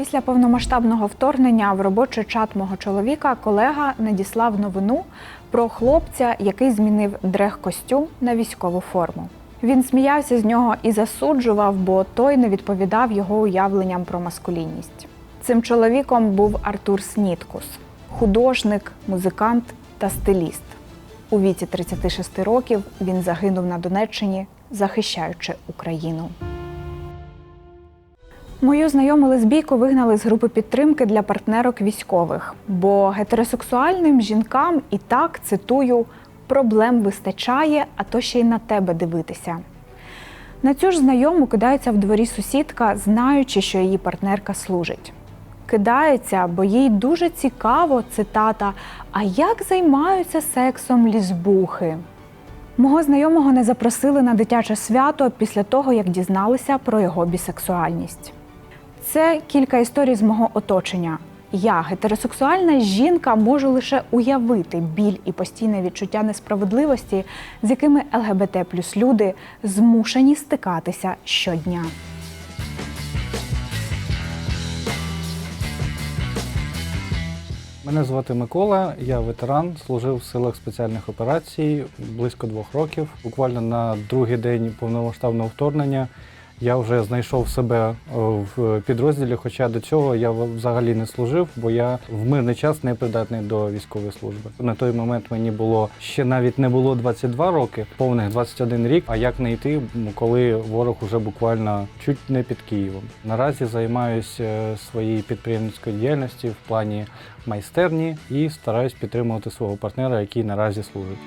Після повномасштабного вторгнення в робочий чат мого чоловіка колега надіслав новину про хлопця, який змінив дрех-костюм на військову форму. Він сміявся з нього і засуджував, бо той не відповідав його уявленням про маскулінність. Цим чоловіком був Артур Сніткус, художник, музикант та стиліст. У віці 36 років він загинув на Донеччині, захищаючи Україну. Мою знайому лесбійку вигнали з групи підтримки для партнерок військових, бо гетеросексуальним жінкам і так цитую проблем вистачає, а то ще й на тебе дивитися. На цю ж знайому кидається в дворі сусідка, знаючи, що її партнерка служить. Кидається, бо їй дуже цікаво цитата: А як займаються сексом лізбухи? Мого знайомого не запросили на дитяче свято після того, як дізналися про його бісексуальність. Це кілька історій з мого оточення. Я, гетеросексуальна жінка, можу лише уявити біль і постійне відчуття несправедливості, з якими ЛГБТ плюс люди змушені стикатися щодня. Мене звати Микола, я ветеран, служив в силах спеціальних операцій близько двох років. Буквально на другий день повномасштабного вторгнення я вже знайшов себе е, в підрозділі, хоча до цього я взагалі не служив, бо я в мирний час не придатний до військової служби. На той момент мені було ще навіть не було 22 роки, повних 21 рік. А як не йти, коли ворог уже буквально чуть не під Києвом. Наразі займаюся своєю підприємницькою діяльністю в плані майстерні і стараюсь підтримувати свого партнера, який наразі служить.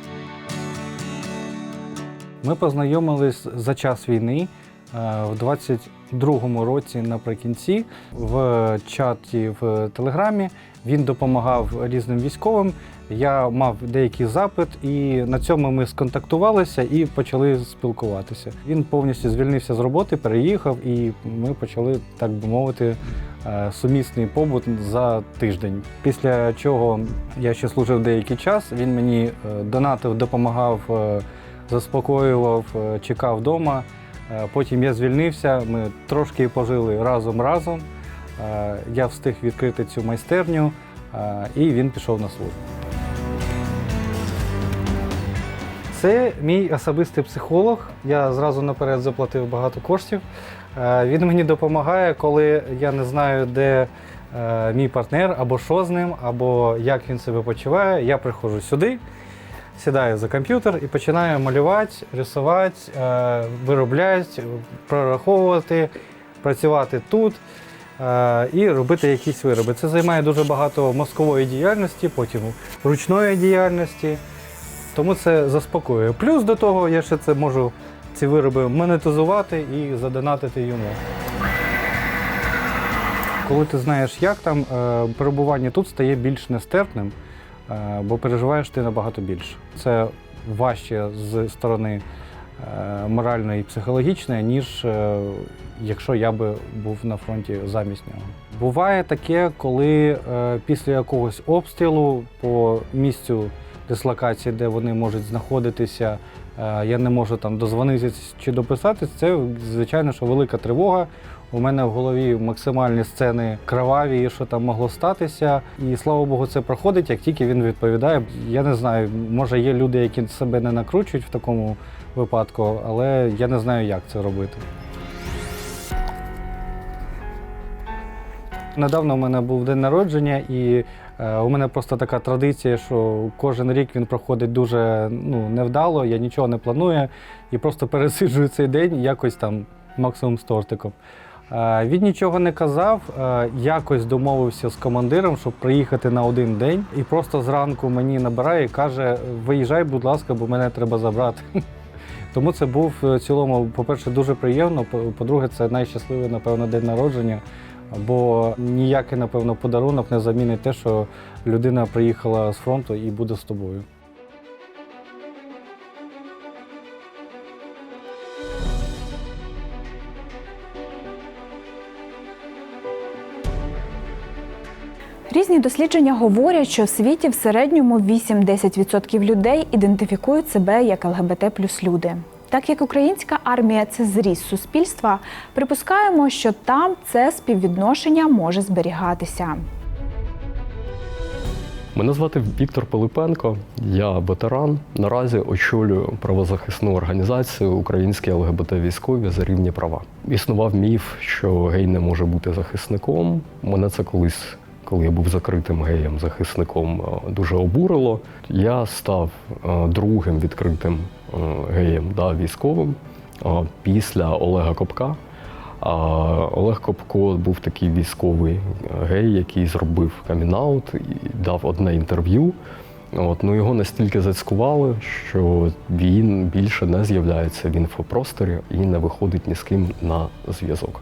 Ми познайомились за час війни е, в 22-му році наприкінці в чаті в Телеграмі. Він допомагав різним військовим. Я мав деякий запит, і на цьому ми сконтактувалися і почали спілкуватися. Він повністю звільнився з роботи, переїхав, і ми почали, так би мовити, е, сумісний побут за тиждень. Після чого я ще служив деякий час. Він мені е, донатив, допомагав, заспокоював, чекав вдома. Е, Потім я звільнився. Ми трошки пожили разом разом. Е, Я встиг відкрити цю майстерню, е, і він пішов на службу. Це мій особистий психолог. Я зразу наперед заплатив багато коштів. Він мені допомагає, коли я не знаю, де мій партнер, або що з ним, або як він себе почуває. Я приходжу сюди, сідаю за комп'ютер і починаю малювати, рисувати, е, виробляти, прораховувати, працювати тут е, і робити якісь вироби. Це займає дуже багато мозкової діяльності, потім ручної діяльності. Тому це заспокоює. Плюс до того я ще це можу ці вироби монетизувати і задонатити йому. Коли ти знаєш, як там, е, перебування тут стає більш нестерпним, бо переживаєш ти набагато більше. Це важче з сторони е, моральної і психологічної, ніж е, якщо я би був на фронті замість нього. Буває таке, коли е, після якогось обстрілу по місцю дислокації, де вони можуть знаходитися, е, я не можу там дозвонитися чи дописатись, це звичайно, що велика тривога. У мене в голові максимальні сцени кроваві, що там могло статися. І слава Богу, це проходить, як тільки він відповідає. Я не знаю, може є люди, які себе не накручують в такому випадку, але я не знаю, як це робити. Недавно у мене був день народження, і е, у мене просто така традиція, що кожен рік він проходить дуже ну, невдало, я нічого не планую і просто пересиджую цей день якось там максимум з тортиком. Е, він нічого не казав, е, якось домовився з командиром, щоб приїхати на один день, і просто зранку мені набирає і каже: виїжджай, будь ласка, бо мене треба забрати. Тому це був в цілому, по-перше, дуже приємно. По-друге, це найщасливий, напевно, день народження. Бо ніякий, напевно, подарунок не замінить те, що людина приїхала з фронту і буде з тобою. Різні дослідження говорять, що в світі в середньому 8-10% людей ідентифікують себе як ЛГБТ плюс люди. Так як українська армія це зріз суспільства, припускаємо, що там це співвідношення може зберігатися. Мене звати Віктор Пилипенко, я ветеран. Наразі очолюю правозахисну організацію Українські ЛГБТ військові за рівні права. Існував міф, що гей не може бути захисником. Мене це колись, коли я був закритим геєм, захисником, е, дуже обурило. Я став е, другим відкритим е, геєм да, військовим після Олега Копка. А Олег Копко був такий військовий гей, який зробив камінаут і дав одне інтерв'ю. От, ну його настільки зацькували, що він більше не з'являється в інфопросторі і не виходить ні з ким на зв'язок.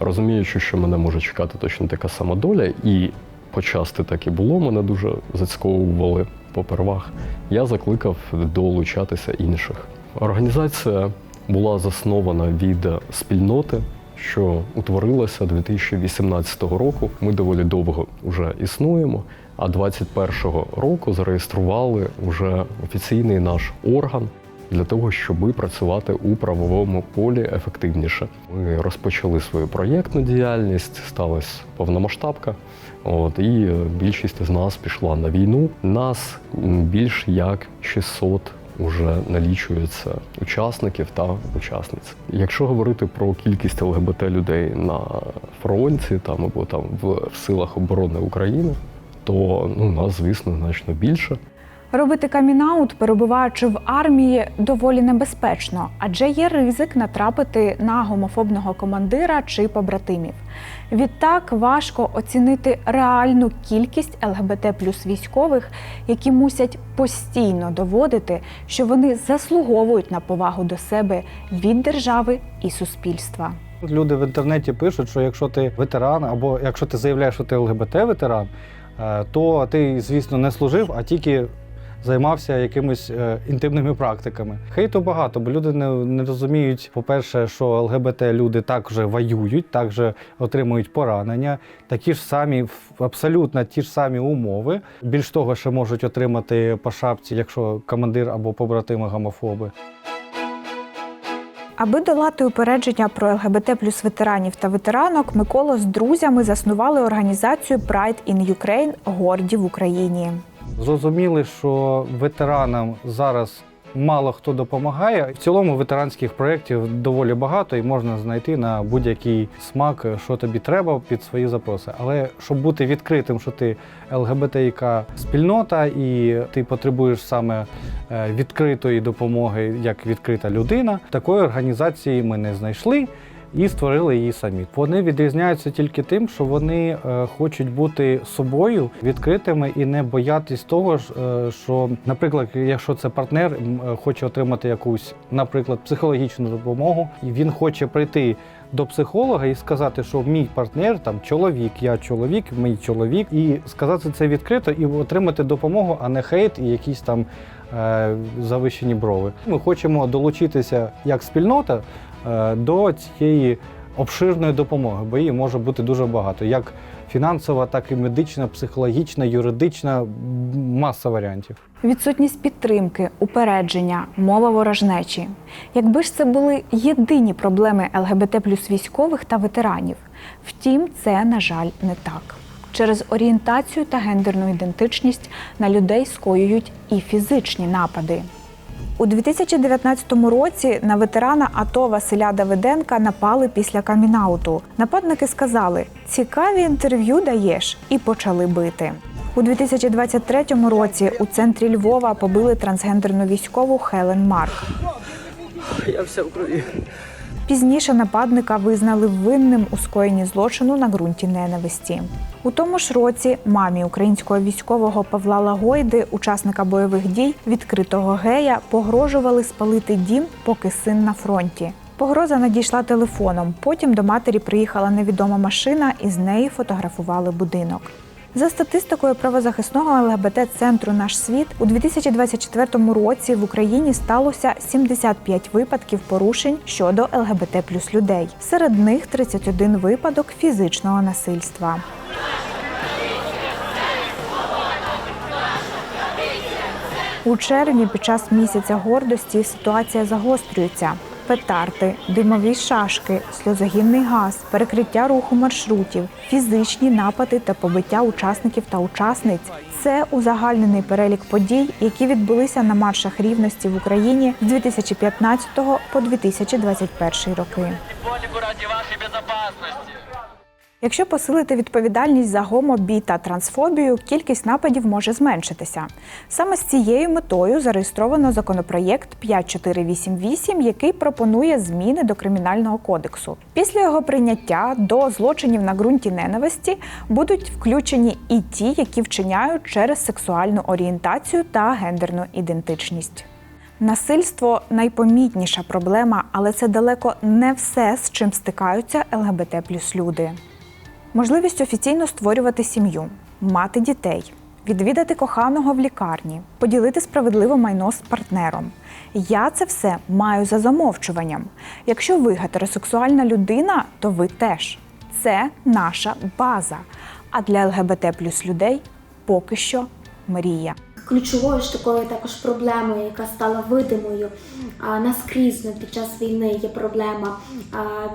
Розуміючи, що мене може чекати точно така сама доля, і почасти так і було, мене дуже зацьковували попервах. Я закликав долучатися інших. Організація була заснована від спільноти, що утворилася 2018 року. Ми доволі довго вже існуємо. А 21-го року зареєстрували вже офіційний наш орган для того, щоб працювати у правовому полі ефективніше. Ми розпочали свою проєктну діяльність, сталася повномасштабка. От і більшість з нас пішла на війну. Нас більш як 600 уже налічується учасників та учасниць. Якщо говорити про кількість ЛГБТ людей на фронті там або там в, в силах оборони України, то ну нас, звісно, значно більше. Робити камінаут, перебуваючи в армії, доволі небезпечно, адже є ризик натрапити на гомофобного командира чи побратимів. Відтак важко оцінити реальну кількість ЛГБТ плюс військових, які мусять постійно доводити, що вони заслуговують на повагу до себе від держави і суспільства. Люди в інтернеті пишуть, що якщо ти ветеран, або якщо ти заявляєш, що ти ЛГБТ-ветеран, е, то ти, звісно, не служив, а тільки займався якимись е, інтимними практиками. Хейту багато, бо люди не, не розуміють, по-перше, що ЛГБТ люди також воюють, також отримують поранення, такі ж самі, абсолютно ті ж самі умови. Більш того, ще можуть отримати по шапці, якщо командир або побратими гомофоби. Аби долати упередження про ЛГБТ плюс ветеранів та ветеранок, Микола з друзями заснували організацію Pride in Ukraine горді в Україні. Зрозуміли, що ветеранам зараз мало хто допомагає. В цілому ветеранських проєктів доволі багато і можна знайти на будь-який смак, що тобі треба під свої запроси. Але щоб бути відкритим, що ти ЛГБТІК спільнота і ти потребуєш саме е, відкритої допомоги як відкрита людина, такої організації ми не знайшли і створили її самі. Вони відрізняються тільки тим, що вони е, хочуть бути собою відкритими і не боятись того, е, що, наприклад, якщо це партнер е, хоче отримати якусь, наприклад, психологічну допомогу, і він хоче прийти. До психолога і сказати, що мій партнер там чоловік, я чоловік, мій чоловік, і сказати це відкрито і отримати допомогу, а не хейт і якісь там е, завищені брови. Ми хочемо долучитися як спільнота до цієї обширної допомоги, бо її може бути дуже багато, як фінансова, так і медична, психологічна, юридична, маса варіантів. Відсутність підтримки, упередження, мова ворожнечі. Якби ж це були єдині проблеми ЛГБТ плюс військових та ветеранів. Втім, це, на жаль, не так. Через орієнтацію та гендерну ідентичність на людей скоюють і фізичні напади. У 2019 році на ветерана АТО Василя Давиденка напали після камінауту. Нападники сказали: цікаві інтерв'ю даєш, і почали бити. У 2023 році у центрі Львова побили трансгендерну військову Хелен Марк. Я вся в крові. Пізніше нападника визнали винним у скоєнні злочину на ґрунті ненависті. У тому ж році мамі українського військового Павла Лагойди, учасника бойових дій, відкритого гея, погрожували спалити дім, поки син на фронті. Погроза надійшла телефоном. Потім до матері приїхала невідома машина, і з неї фотографували будинок. За статистикою правозахисного ЛГБТ-центру Наш світ у 2024 році в Україні сталося 75 випадків порушень щодо ЛГБТ плюс людей. Серед них 31 випадок фізичного насильства. У червні під час місяця гордості ситуація загострюється. Петарди, димові шашки, сльозогінний газ, перекриття руху маршрутів, фізичні напади та побиття учасників та учасниць це узагальнений перелік подій, які відбулися на маршах рівності в Україні з 2015 по 2021 роки. Поліку раді вашої безопасности. Якщо посилити відповідальність за гомобі та трансфобію, кількість нападів може зменшитися. Саме з цією метою зареєстровано законопроєкт 5488, який пропонує зміни до кримінального кодексу. Після його прийняття до злочинів на ґрунті ненависті будуть включені і ті, які вчиняють через сексуальну орієнтацію та гендерну ідентичність. Насильство найпомітніша проблема, але це далеко не все, з чим стикаються ЛГБТ плюс люди. Можливість офіційно створювати сім'ю, мати дітей, відвідати коханого в лікарні, поділити справедливо майно з партнером. Я це все маю за замовчуванням. Якщо ви гетеросексуальна людина, то ви теж. Це наша база. А для ЛГБТ плюс людей поки що мрія. Ключовою ж такою також проблемою, яка стала видимою а, наскрізно під час війни, є проблема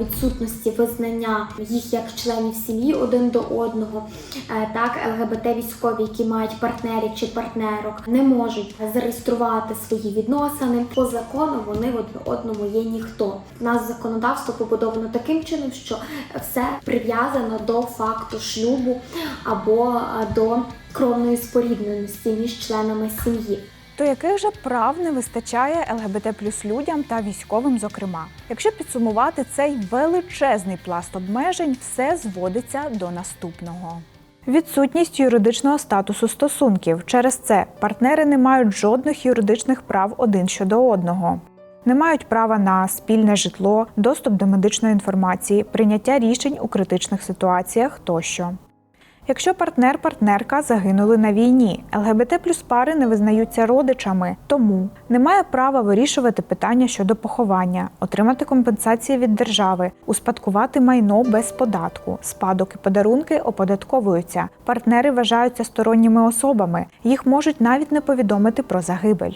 відсутності визнання їх як членів сім'ї один до одного. Е, Так, ЛГБТ військові, які мають партнерів чи партнерок, не можуть зареєструвати свої відносини. По закону вони одне одному є ніхто. У нас законодавство побудовано таким чином, що все прив'язано до факту шлюбу або до кровної спорідненості між членами сім'ї. То яких же прав не вистачає ЛГБТ плюс людям та військовим, зокрема? Якщо підсумувати цей величезний пласт обмежень, все зводиться до наступного. Відсутність юридичного статусу стосунків. Через це партнери не мають жодних юридичних прав один щодо одного. Не мають права на спільне житло, доступ до медичної інформації, прийняття рішень у критичних ситуаціях тощо. Якщо партнер-партнерка загинули на війні, ЛГБТ плюс пари не визнаються родичами, тому немає права вирішувати питання щодо поховання, отримати компенсації від держави, успадкувати майно без податку. Спадок і подарунки оподатковуються. Партнери вважаються сторонніми особами, їх можуть навіть не повідомити про загибель.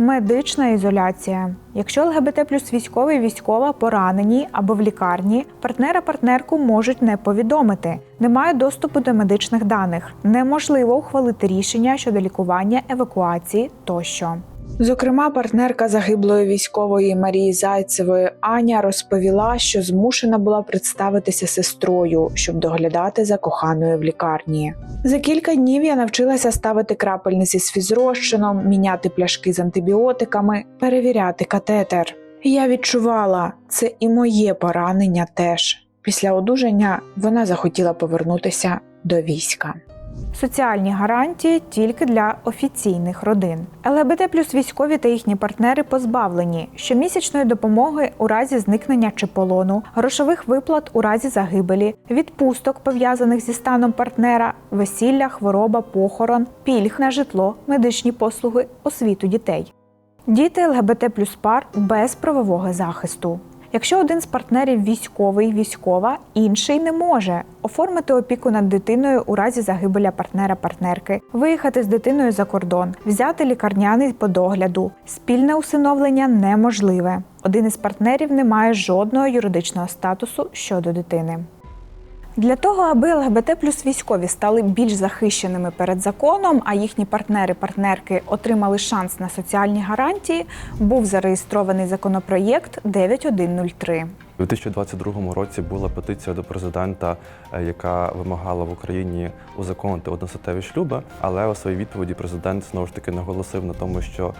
Медична ізоляція. Якщо ЛГБТ плюс військовий військова поранені або в лікарні, партнера-партнерку можуть не повідомити. Немає доступу до медичних даних. Неможливо ухвалити рішення щодо лікування, евакуації тощо. Зокрема, партнерка загиблої військової Марії Зайцевої Аня розповіла, що змушена була представитися сестрою, щоб доглядати за коханою в лікарні. За кілька днів я навчилася ставити крапельниці з фізрозчином, міняти пляшки з антибіотиками, перевіряти катетер. Я відчувала, це і моє поранення теж. Після одужання вона захотіла повернутися до війська. Соціальні гарантії тільки для офіційних родин. ЛГБТ плюс військові та їхні партнери позбавлені щомісячної допомоги у разі зникнення чи полону, грошових виплат у разі загибелі, відпусток пов'язаних зі станом партнера, весілля, хвороба, похорон, пільг на житло, медичні послуги, освіту дітей. Діти ЛГБТ плюс пар без правового захисту. Якщо один з партнерів військовий, військова, інший не може оформити опіку над дитиною у разі загибеля партнера-партнерки, виїхати з дитиною за кордон, взяти лікарняний по догляду. Спільне усиновлення неможливе. Один із партнерів не має жодного юридичного статусу щодо дитини. Для того, аби ЛГБТ плюс військові стали більш захищеними перед законом, а їхні партнери-партнерки отримали шанс на соціальні гарантії, був зареєстрований законопроєкт 9103. У 2022 році була петиція до президента, е, яка вимагала в Україні узаконити одностатеві шлюби. Але у своїй відповіді президент знову ж таки наголосив на тому, що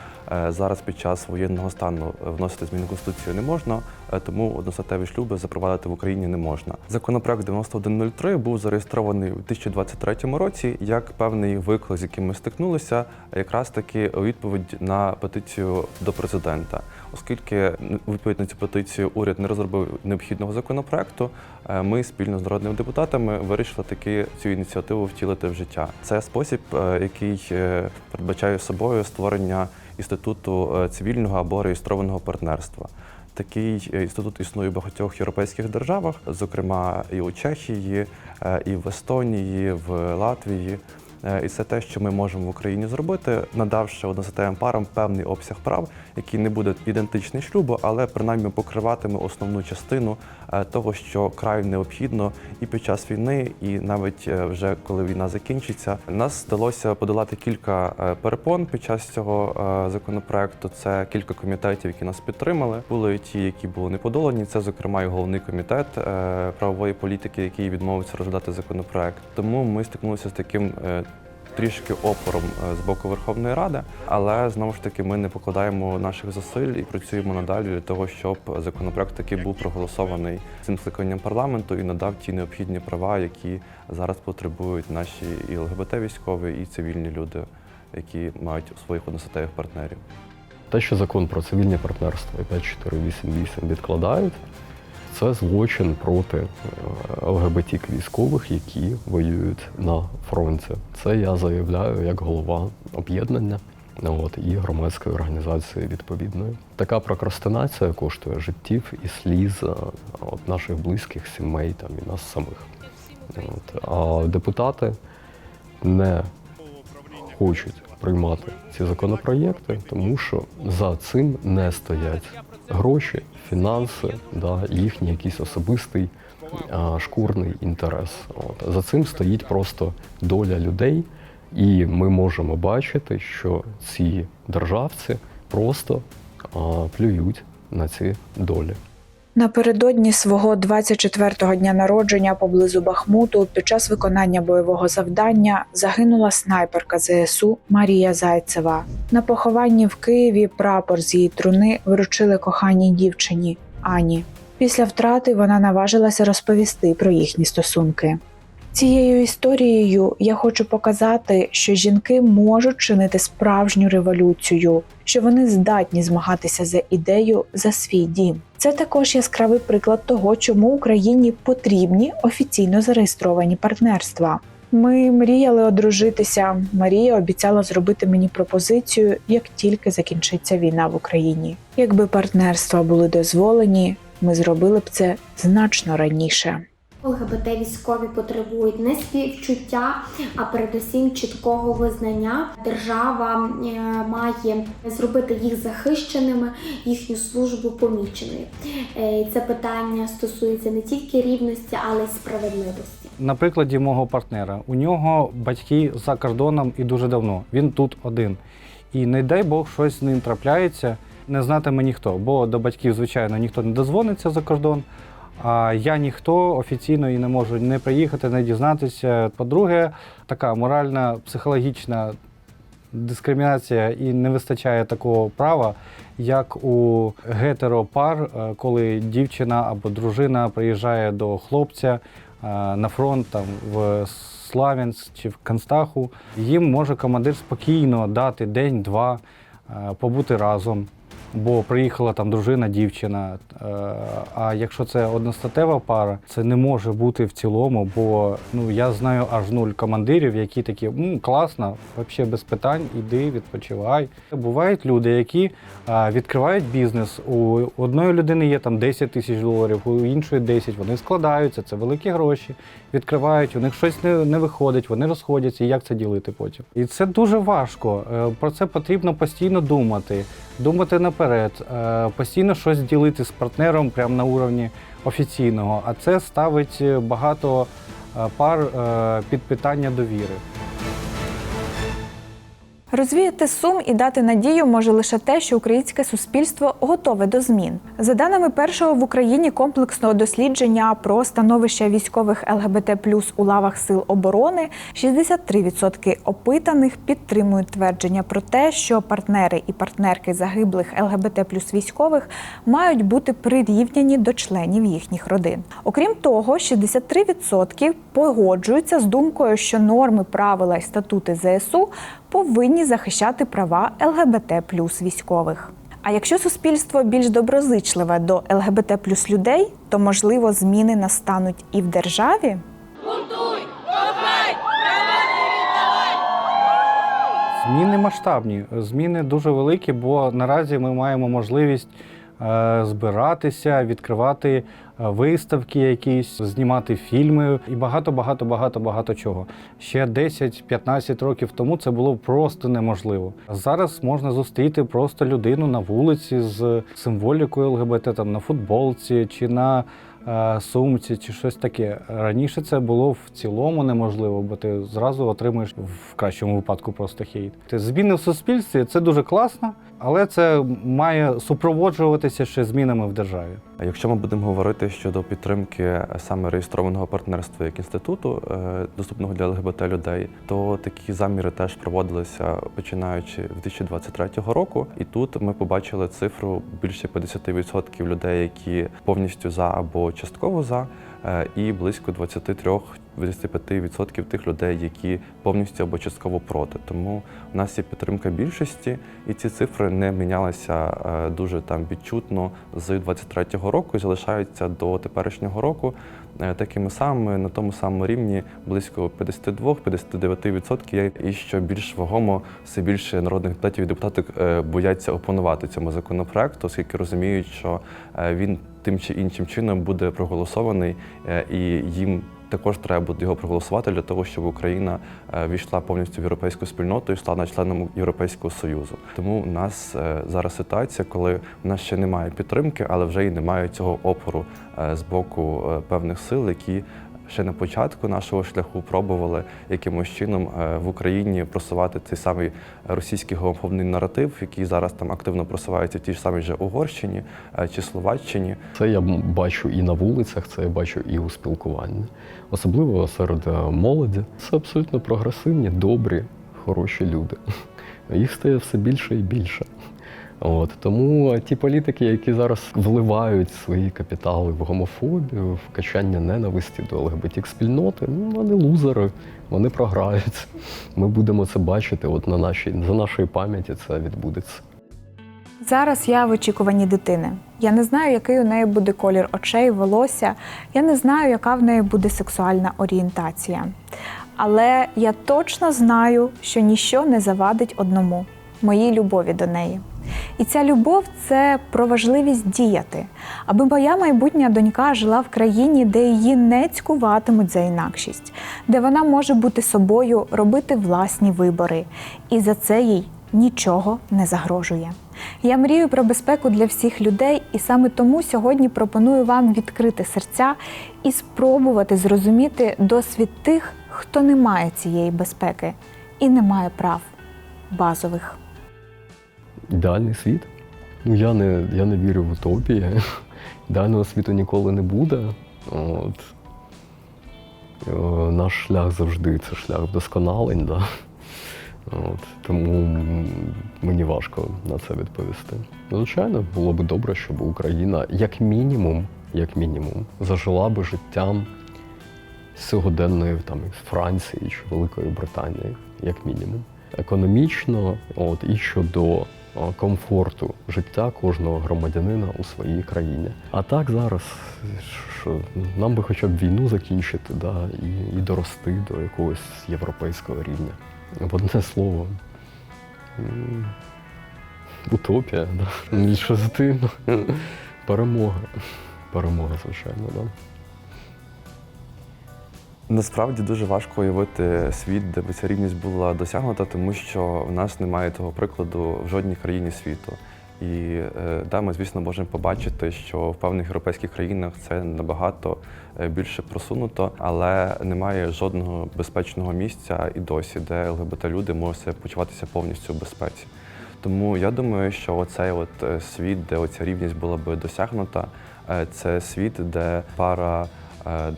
зараз під час воєнного стану вносити зміни в конституцію не можна, е, тому одностатеві шлюби запровадити в Україні не можна. Законопроект 9103 був зареєстрований у 2023 році як певний виклик, з яким ми стикнулися, якраз таки відповідь на петицію до президента. Оскільки відповідь на цю петицію уряд не розробив необхідного законопроекту, е, ми спільно з народними депутатами вирішили таки цю ініціативу втілити в життя. Це спосіб, е, який е, передбачає собою створення інституту е, цивільного або реєстрованого партнерства. Такий е, інститут існує в багатьох європейських державах, зокрема і у Чехії, е, і в Естонії, в Латвії. І це те, що ми можемо в Україні зробити, надавши одностатевим парам певний обсяг прав, який не буде ідентичний шлюбу, але принаймні покриватиме основну частину того, що краю необхідно і під час війни, і навіть е, вже коли війна закінчиться. Нас вдалося подолати кілька е, перепон під час цього е, законопроекту. Це кілька комітетів, які нас підтримали. Були ті, які були не подолані. Це, зокрема, і головний комітет е, правової політики, який відмовився розглядати законопроект. Тому ми стикнулися з таким. Трішки опором е, з боку Верховної Ради, але знову ж таки ми не покладаємо наших зусиль і працюємо надалі для того, щоб законопроект таки був проголосований цим скликанням парламенту і надав ті необхідні права, які зараз потребують наші і ЛГБТ військові, і цивільні люди, які мають своїх одностатевих партнерів. Те, що закон про цивільне партнерство і 5488 відкладають, це злочин проти ЛГБТК військових, які воюють на фронті. Це я заявляю як голова об'єднання от, і громадської організації відповідної. Така прокрастинація коштує життів і сліз от, наших близьких сімей там, і нас самих. От. А депутати не хочуть приймати ці законопроєкти, тому що за цим не стоять гроші, фінанси, да, їхній якийсь особистий а, шкурний інтерес. От. За цим стоїть просто доля людей, і ми можемо бачити, що ці державці просто а, плюють на ці долі. Напередодні свого 24-го дня народження поблизу Бахмуту під час виконання бойового завдання загинула снайперка ЗСУ Марія Зайцева. На похованні в Києві прапор з її труни вручили коханій дівчині Ані. Після втрати вона наважилася розповісти про їхні стосунки. Цією історією я хочу показати, що жінки можуть чинити справжню революцію, що вони здатні змагатися за ідею за свій дім. Це також яскравий приклад того, чому Україні потрібні офіційно зареєстровані партнерства. Ми мріяли одружитися. Марія обіцяла зробити мені пропозицію, як тільки закінчиться війна в Україні. Якби партнерства були дозволені, ми зробили б це значно раніше. ЛГБТ військові потребують не співчуття, а передусім чіткого визнання. Держава е, має зробити їх захищеними, їхню службу поміченою. Е, Це питання стосується не тільки рівності, але й справедливості. На прикладі мого партнера. У нього батьки за кордоном і дуже давно. Він тут один. І не дай Бог щось з ним трапляється, не знатиме ніхто. Бо до батьків, звичайно, ніхто не дозвониться за кордон. А я ніхто офіційно і не можу не приїхати, не дізнатися. По-друге, така моральна, психологічна дискримінація і не вистачає такого права, як у гетеропар, е, коли дівчина або дружина приїжджає до хлопця е, на фронт там в Славянськ чи в Констаху. Їм може командир спокійно дати день-два, е, побути разом. Бо приїхала там дружина, дівчина. Е, А якщо це одностатева пара, це не може бути в цілому, бо ну я знаю аж нуль командирів, які такі «М, класно, взагалі без питань, іди, відпочивай. Бувають люди, які відкривають бізнес. У одної людини є там 10 тисяч доларів, у іншої 10, Вони складаються, це великі гроші. Відкривають, у них щось не, не виходить, вони розходяться. Як це ділити потім? І це дуже важко. Е, Про це потрібно постійно думати, думати наперед, е, постійно щось ділити з партнером прямо на уровні офіційного. А це ставить багато е, пар е, під питання довіри. Розвіяти сум і дати надію може лише те, що українське суспільство готове до змін. За даними першого в Україні комплексного дослідження про становище військових ЛГБТ у лавах сил оборони, 63% опитаних підтримують твердження про те, що партнери і партнерки загиблих ЛГБТ військових мають бути прирівняні до членів їхніх родин. Окрім того, 63% погоджуються з думкою, що норми, правила і статути ЗСУ повинні захищати права ЛГБТ плюс військових. А якщо суспільство більш доброзичливе до ЛГБТ плюс людей, то можливо зміни настануть і в державі. Зміни масштабні, зміни дуже великі, бо наразі ми маємо можливість збиратися, відкривати е, виставки якісь, знімати фільми і багато, багато, багато, багато чого. Ще 10-15 років тому це було просто неможливо. Зараз можна зустріти просто людину на вулиці з символікою ЛГБТ, там на футболці чи на е, сумці, чи щось таке. Раніше це було в цілому неможливо, бо ти зразу отримуєш в кращому випадку просто хейт. Зміни в суспільстві це дуже класно, але це має супроводжуватися ще змінами в державі. Якщо ми будемо говорити щодо підтримки е, саме реєстрованого партнерства як інституту, е, доступного для ЛГБТ людей, то такі заміри теж проводилися починаючи з 2023 року. І тут ми побачили цифру більше 50% людей, які повністю за або частково за, е, і близько 23-25% тих людей, які повністю або частково проти. Тому у нас є підтримка більшості, і ці цифри не мінялися е, дуже там відчутно з 23-го року і залишаються до теперішнього року такими самими на тому самому рівні близько 52-59%. Є. І що більш вагомо, все більше народних депутатів і депутаток е, бояться опонувати цьому законопроекту, оскільки розуміють, що е, він тим чи іншим чином буде проголосований, е, і їм також треба буде його проголосувати для того, щоб Україна е, війшла повністю в європейську спільноту і стала членом Європейського союзу. Тому у нас е, зараз ситуація, коли в нас ще немає підтримки, але вже й немає цього опору е, з боку певних сил, які ще на початку нашого шляху пробували якимось чином е, в Україні просувати цей самий російський гомофобний наратив, який зараз там активно просувається в тій ж самій же Угорщині е, чи Словаччині. Це я бачу і на вулицях, це я бачу і у спілкуванні. Особливо серед е, молоді. Це абсолютно прогресивні, добрі, хороші люди. Їх стає все більше і більше. От тому ті політики, які зараз вливають свої капітали в гомофобію, в качання ненависті до ЛГБТ спільноти, ну вони лузери, вони програють. Ми будемо це бачити. От на нашій за нашої пам'яті це відбудеться. Зараз я в очікуванні дитини. Я не знаю, який у неї буде колір очей, волосся. Я не знаю, яка в неї буде сексуальна орієнтація. Але я точно знаю, що ніщо не завадить одному моїй любові до неї. І ця любов це про важливість діяти, аби моя майбутня донька жила в країні, де її не цькуватимуть за інакшість, де вона може бути собою, робити власні вибори, і за це їй нічого не загрожує. Я мрію про безпеку для всіх людей, і саме тому сьогодні пропоную вам відкрити серця і спробувати зрозуміти досвід тих, хто не має цієї безпеки і не має прав базових. Ідеальний світ. Ну, я не, я не вірю в утопії. Ідеального світу ніколи не буде. От. Е, Наш шлях завжди це шлях вдосконалень. Да? От. Тому мені важко на це відповісти. Звичайно, було б добре, щоб Україна, як мінімум, як мінімум, зажила би життям сьогоденної там, Франції чи Великої Британії, як мінімум. Економічно, от, і щодо комфорту життя кожного громадянина у своїй країні. А так зараз що, нам би хоча б війну закінчити, да, і, і дорости до якогось європейського рівня. В одне слово. Утопія, да. Більше за тим. Перемога. Перемога, звичайно, да. Насправді дуже важко уявити світ, де б ця рівність була досягнута, тому що в нас немає того прикладу в жодній країні світу. І е, да, ми, звісно, можемо побачити, що в певних європейських країнах це набагато е, більше просунуто, але немає жодного безпечного місця і досі, де ЛГБТ-люди можуть почуватися повністю в безпеці. Тому я думаю, що оцей от е, світ, де оця рівність була би досягнута, це світ, де пара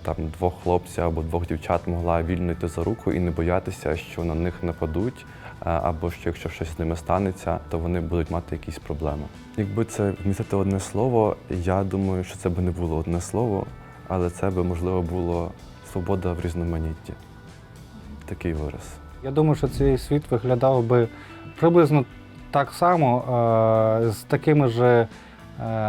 там двох хлопців або двох дівчат могла вільно йти за руку і не боятися, що на них нападуть, е, або що якщо щось з ними станеться, то вони будуть мати якісь проблеми. Якби це вмістити одне слово, я думаю, що це би не було одне слово, але це би можливо було свобода в різноманітті. Такий вираз. Я думаю, що цей світ виглядав би приблизно так само, е, з такими ж е,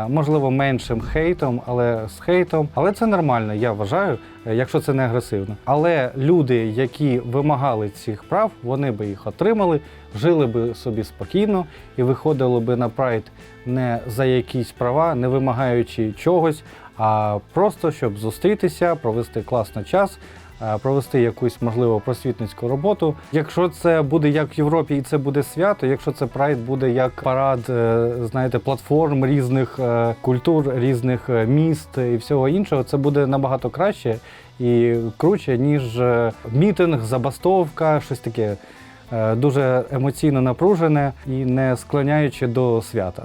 можливо, меншим хейтом, але з хейтом. Але це нормально, я вважаю, е, якщо це не агресивно. Але люди, які вимагали цих прав, вони би їх отримали, жили би собі спокійно і виходили би на прайд не за якісь права, не вимагаючи чогось, а просто щоб зустрітися, провести класний час. Е, Провести якусь можливо просвітницьку роботу. Якщо це буде як в Європі, і це буде свято, якщо це прайд буде як парад, е, знаєте, платформ різних е, культур, різних міст і всього іншого, це буде набагато краще і круче, ніж мітинг, забастовка, щось таке дуже емоційно напружене і не склоняючи до свята.